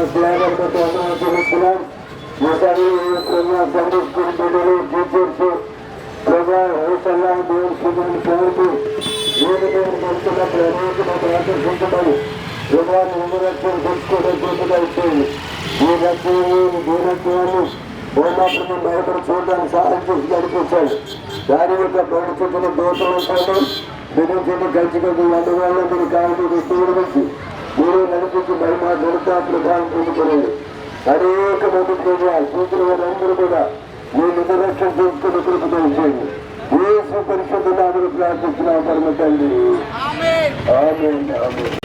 చేస్తుండగా Sunday school బిడ్డలు teachers ప్రభా రైతల్లా దేవుని శుభ్రం పేరుకు ఏడు దేవుని భక్తులకు అనేకమంది ఆకర్షించబడి ప్రభావం ఉండరక్షణ తెలుసుకోవడం కోసంగా ఇచ్చేది ఈ రక్షణలు దూరత్వాలు ఓమాత్రమే భయపడి చూడడానికి సహాయం చేసి నడిపించాడు దాని యొక్క పరిస్థితులు దోషం ఉంటాడు బిడ్డించండి కలిసికొద్ది అందువల్ల మీరు కావాలి దేవుడి నుంచి మీరు నడిపించి మహిమ గణిత ప్రభావం పొందుకోలేదు అనేక మంది ప్రజలు సూచన వారందరూ కూడా మీ నిరక్షణ చేసుకుని కృప చేయండి ఏ పరిశుద్ధ నాదులు ప్రార్థిస్తున్నా పరమ తండ్రి. ఆమేన్, ఆమేన్.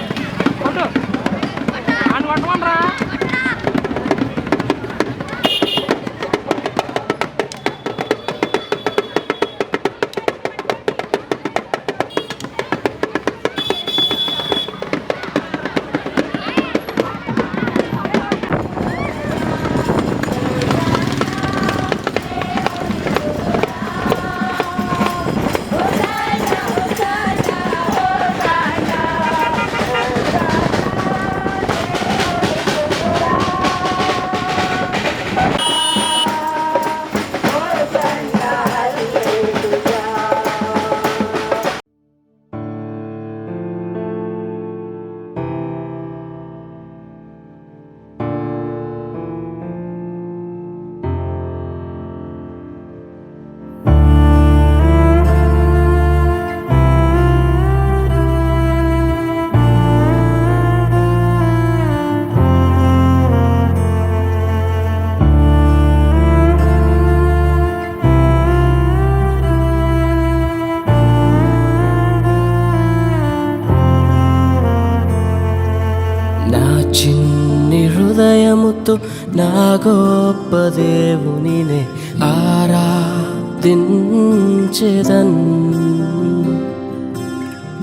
నా గొప్ప దేవునినే ఆరాధించెదన్.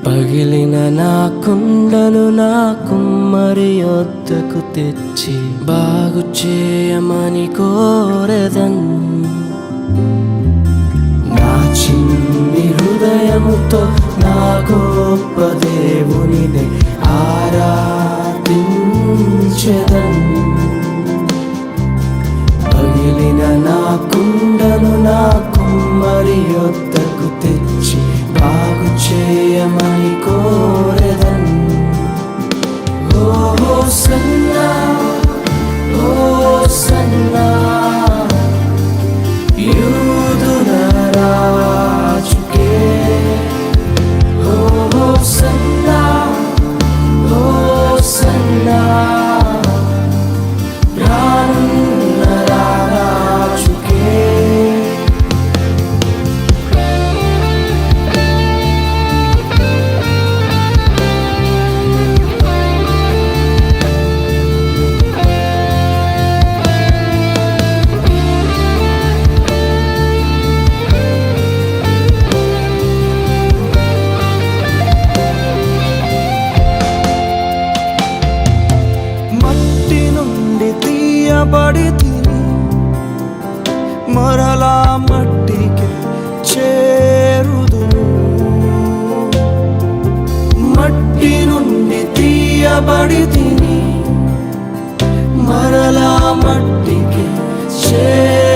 పగిలిన నా కుండను నా కుమ్మరి వద్దకు తెచ్చి బాగు చేయమని కోరదన్. నా చిన్ని హృదయముతో నా గొప్ప దేవునినే ఆరాధించెదన్. పగిలిన నా కుండను నా కుమ్మరి యొత్త తీయబడి తిని మరలా మట్టికి చేరుదును మట్టి నుండి తీయబడి తిని మరలా మట్టికి చేరుదును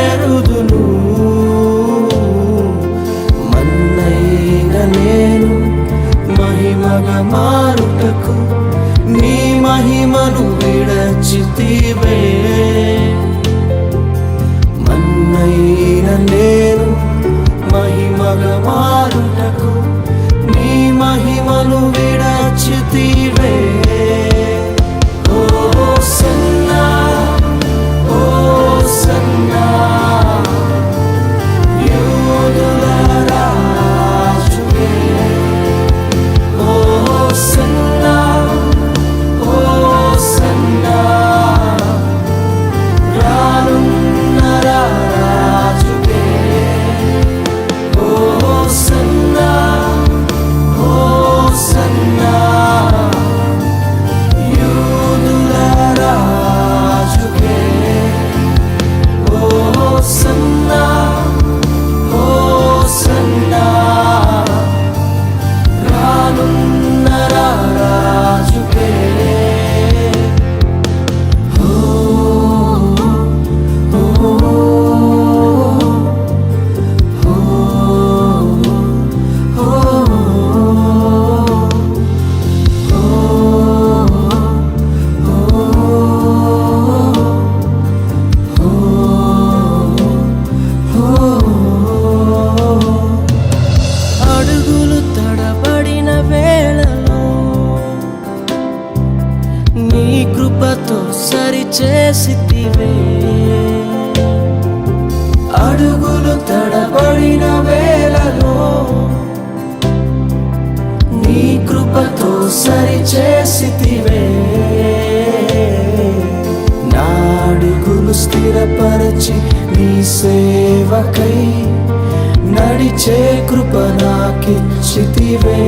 అడుగులు తడబడిన వేళలో నీ కృపతో సరిచేసితివే. నా అడుగులు స్థిరపరచి నీ సేవకై నడిచే కృప నాకిచ్చితివే.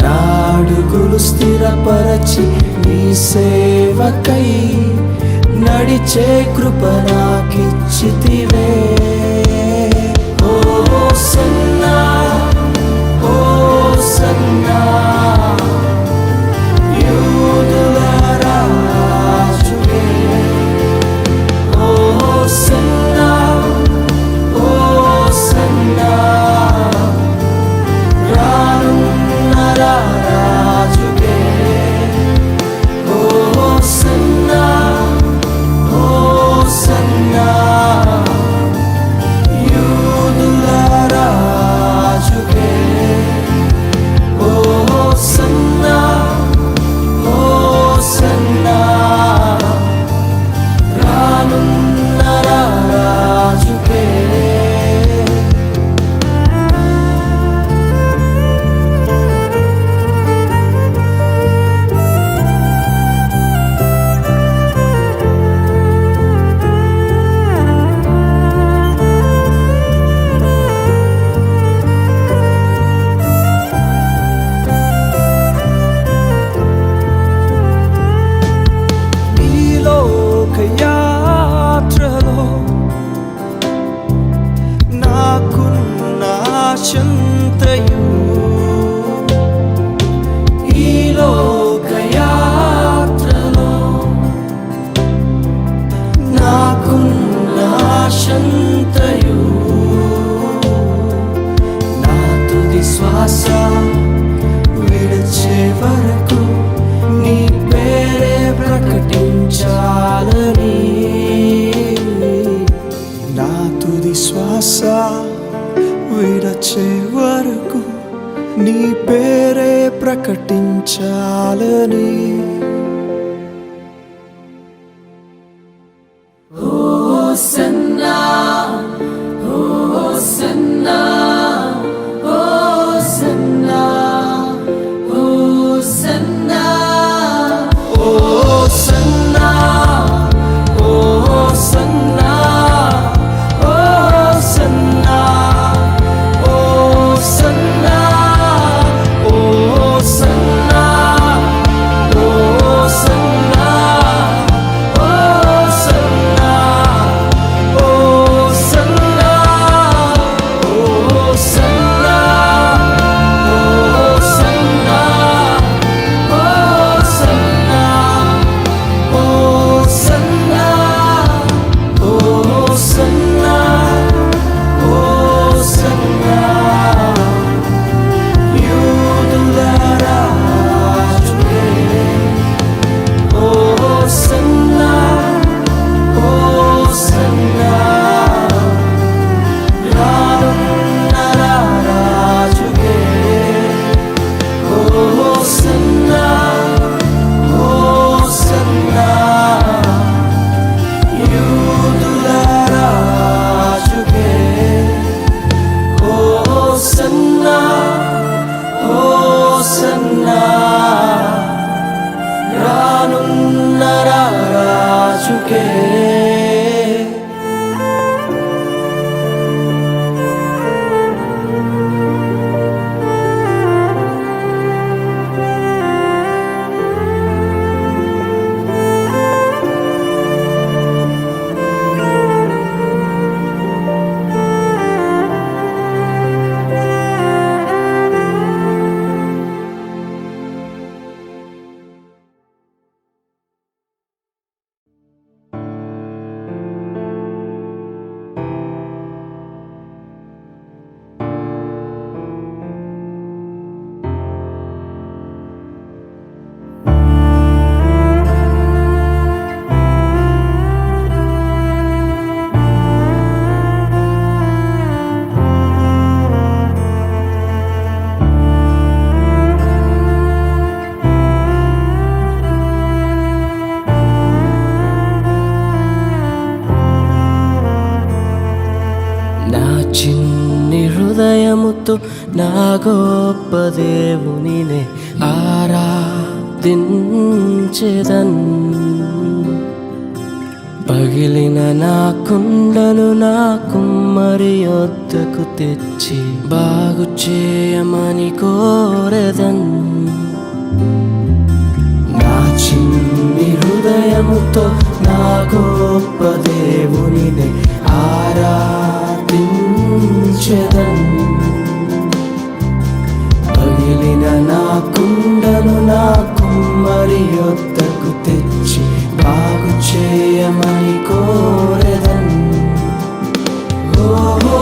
నాడుగులు స్థిరపరచి నీ సేవకై నడిచే కృప నాకిచ్చితివే. ఓ సన్నా ఓ సన్నా olsun నా గొప్ప దేవునినే ఆరాధించెదన్. పగిలిన నా కుండను నా కుమ్మరి వద్దకు తెచ్చి బాగు చేయమని కోరదన్.